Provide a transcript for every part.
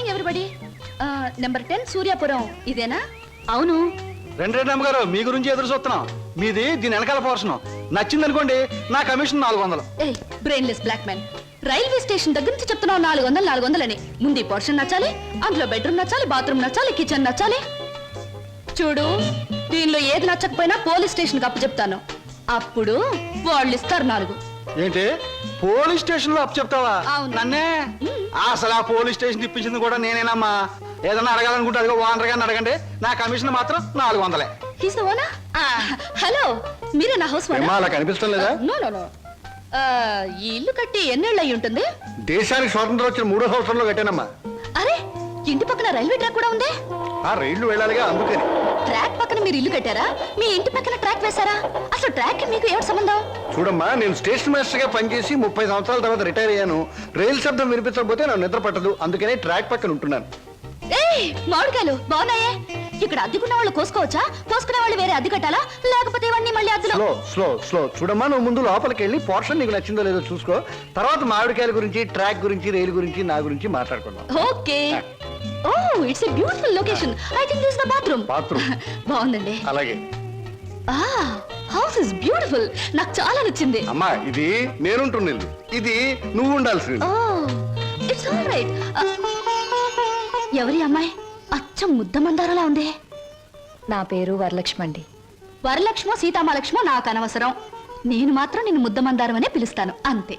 Morning everybody number ten Suryapuram ఇదేనా? అవును. రెండు రెండు అమ్మగారు మీ గురించి ఎదురు చూస్తున్నాం. మీది దీని వెనకాల పోర్షన్ నచ్చింది అనుకోండి నా కమిషన్ నాలుగు వందలు. ఏ brainless black man railway station దగ్గర నుంచి చెప్తున్నావు నాలుగు వందలు నాలుగు వందలని. ముందు పోర్షన్ నచ్చాలి అందులో బెడ్రూమ్ నచ్చాలి బాత్రూమ్ నచ్చాలి కిచెన్ నచ్చాలి. చూడు దీనిలో ఏది నచ్చకపోయినా పోలీస్ స్టేషన్ అప్పు చెప్తాను అప్పుడు వాళ్ళు ఇస్తారు నాలుగు. ఏంటి? పోలీస్ స్టేషన్లో అప్పు చెప్తావా? అవును. నన్నే? అసలు ఆ పోలీస్ స్టేషన్ ఇప్పించింది కూడా నేనేనమ్మా. ఏదన్నా అడగాలనుకుంటే అదిగో ఓనర్ గారిని అడగండి. నా కమిషన్ మాత్రం నాలుగు వందలే. హీస్ ద ఓనా హలో మీరే నా హౌస్ ఏమ్మా, అలా కనిపిస్తం లేదా? నో నో నో ఈ ఇల్లు కట్టి ఎన్నేళ్ళు అయి ఉంటుంది దేశానికి స్వాతంత్రం వచ్చిన మూడో సంవత్సరంలో కట్టానమ్మా. అరే ఇంటి పక్కన రైల్వే ట్రాక్ కూడా ఉంది? ఆ రైళ్ళు వెళ్ళాలిగా అందుకని. ట్రాక్ పక్కన మీరు ఇల్లు కట్టారా? మీ ఇంటి పక్కన ట్రాక్ వేశారా? అసలు ట్రాక్కి మీకు ఏమిటి సంబంధం? చూడమ్మా నేను స్టేషన్ మాస్టర్గా పనిచేసి ముప్పై సంవత్సరాల తర్వాత రిటైర్ అయ్యాను. రైలు శబ్దం వినిపించకపోతే నాకు నిద్ర పట్టదు. అందుకనే ట్రాక్ పక్కన ఉంటున్నాను. ఏయ్ మామిడికాయలు బాగున్నాయే? ఇక్కడ అద్దెకున్న వాళ్ళు కోసుకోవచ్చా? కోసుకునే వాళ్ళు వేరే అద్దె కట్టాలా? లేకపోతే ఇవన్నీ మళ్ళీ అద్దెలో స్లో స్లో స్లో చూడమ్మా నువ్వు ముందు లోపలికి వెళ్ళి పోర్షన్ నీకు నచ్చిందో లేదో చూసుకో. తర్వాత మామిడికాయల గురించి ట్రాక్ గురించి రైలు గురించి నా గురించి మాట్లాడుకుందాం. Okay. Oh it's a beautiful location I think this the bathroom Bathroom. బాగుందండి. అలాగే. ఆ హౌస్ ఇస్ బ్యూటిఫుల్ నాకు చాలా నచ్చింది. అమ్మా ఇది నేనుంటున్న ఇల్లు. ఇది నువ్వు ఉండాల్సిన ఇల్లు. ఓ ఇట్స్ ఆల్ రైట్ ఎవరి అమ్మాయి? అచ్చం ముద్ద మందారలా ఉంది. నా పేరు వరలక్ష్మి అండి. వరలక్ష్మో సీతామలక్ష్మో నాకు అనవసరం. నేను మాత్రం నిన్ను ముద్దమందారం అనే పిలుస్తాను. అంతే.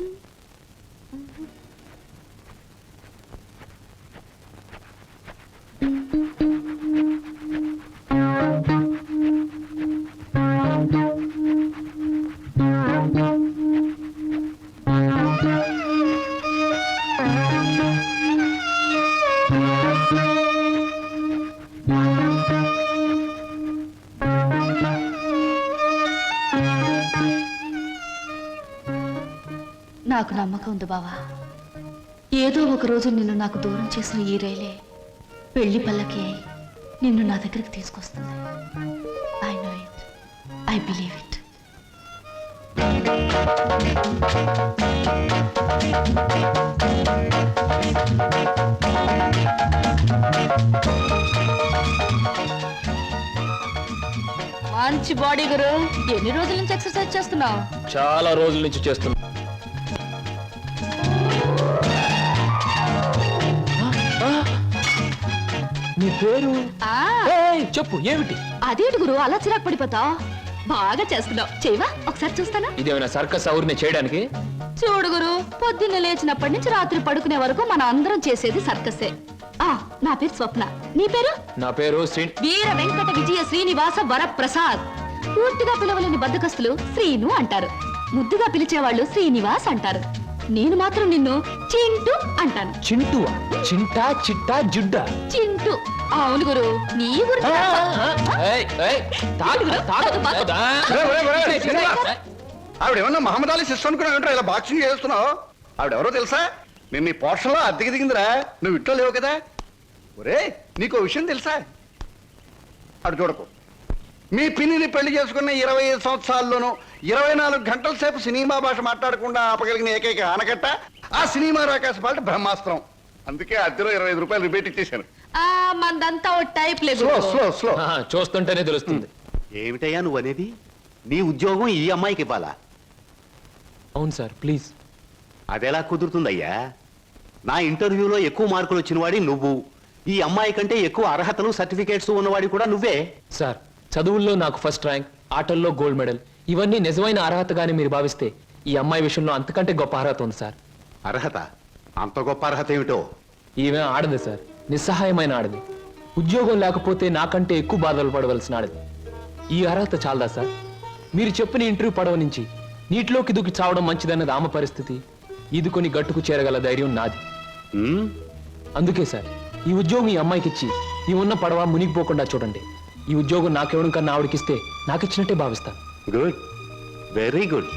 Mm-hmm. నాకు నమ్మకం ఉంది బావా. ఏదో ఒక రోజు నిన్ను నాకు దూరం చేసిన ఈ రైలే పెళ్ళి పల్లకి అయి నిన్ను నా దగ్గరికి తీసుకొస్తుంది. I know it I believe it మంచి బాడీ గురు. ఎన్ని రోజుల నుంచి ఎక్సర్సైజ్ చేస్తున్నావు? చాలా రోజుల నుంచి చేస్తున్నా. పేరు? ఆ. ఏయ్, చెప్పు ఏమిటి? అదేంటి గురు అలా చిరాకు పడిపోతావు? బాగా చేస్తున్నావు. చేయవా? ఒకసారి చూస్తానా? ఇదేమైనా సర్కస్ అవురిని చేయడానికి? చూడు గురు పొద్దున్న లేచినప్పటి నుంచి రాత్రి పడుకునే వరకు మనం అందరం చేసేది సర్కసే. ఆ నా పేరు స్వప్న. నీ పేరు? నా పేరు శ్రీ వీర వెంకట విజయ శ్రీనివాస వరప్రసాద్. పూర్తిగా పిలవలేని బద్దకస్తులు శ్రీను అంటారు. ముద్దుగా పిలిచేవాళ్ళు శ్రీనివాస్ అంటారు. నేను మాత్రం నిన్ను చింటూ అంటాను. చింటువా చింటా చిట్టా జుడ్డా? చింటూ. అవును గురు నీ. ఆవిడ ఏమన్నా మహమ్మద్ అలీ సిస్టర్ అనుకున్నావు ఇలా బాక్సింగ్ చేస్తున్నావు? ఆవిడ ఎవరో తెలుసా? నేను నీ పోర్షన్లో అద్దెకి దిగిందిరా. నువ్వు ఇంట్లో లేవు కదా. ఒరే నీకు ఓ విషయం తెలుసా? అటు చూడకు. మీ పిన్నిని పెళ్ళి చేసుకున్న ఇరవై ఐదు సంవత్సరాల్లోనూ ఇరవై నాలుగు గంటల సేపు సినిమా భాష మాట్లాడకుండా ఆపగలిగిన ఏకైక ఆనకట్ట ఆ సినిమా రాకాశ పాట బ్రహ్మాస్త్రం. అందుకే అద్దెలో ఇరవై ఐదు రూపాయలు రిపేట్ ఇచ్చేశాను. ఆ మందంతా ఓ టైప్ లేదు స్లో స్లో స్లో. ఆ, చూస్తుంటేనే తెలుస్తుంది. ఏమిటయ్యా నువ్వు అనేది? నీ ఉద్యోగం ఈ అమ్మాయికి ఇవ్వాలా? అవును సార్ ప్లీజ్. అదెలా కుదురుతుందయ్యా? నా ఇంటర్వ్యూలో ఎక్కువ మార్కులు వచ్చినవాడి నువ్వు. ఈ అమ్మాయి కంటే ఎక్కువ అర్హతలు సర్టిఫికేట్స్ ఉన్నవాడి కూడా నువ్వే. సార్ చదువుల్లో నాకు ఫస్ట్ ర్యాంక్ ఆటల్లో గోల్డ్ మెడల్ ఇవన్నీ నిజమైన అర్హతగానే మీరు భావిస్తే ఈ అమ్మాయి విషయంలో అంతకంటే గొప్ప అర్హత ఉంది సార్. అర్హత? అంత గొప్ప అర్హత ఏమిటో? ఈమె ఆడదు సార్. నిస్సహాయమైన ఆడది. ఉద్యోగం లేకపోతే నాకంటే ఎక్కువ బాధలు పడవలసిన ఆడది. ఈ అర్హత చాలదా సార్? మీరు చెప్పిన ఇంటర్వ్యూ పడవ నుంచి నీటిలోకి దూకి చావడం మంచిదన్నది ఆమె పరిస్థితి. ఈదుకొని గట్టుకు చేరగల ధైర్యం నాది. అందుకే సార్ ఈ ఉద్యోగం ఈ అమ్మాయికి ఇచ్చి ఈ ఉన్న పడవ మునిగిపోకుండా చూడండి. ఈ ఉద్యోగం నాకెవడం కన్నా ఆవిడకిస్తే నాకిచ్చినట్టే భావిస్తాను. Good very good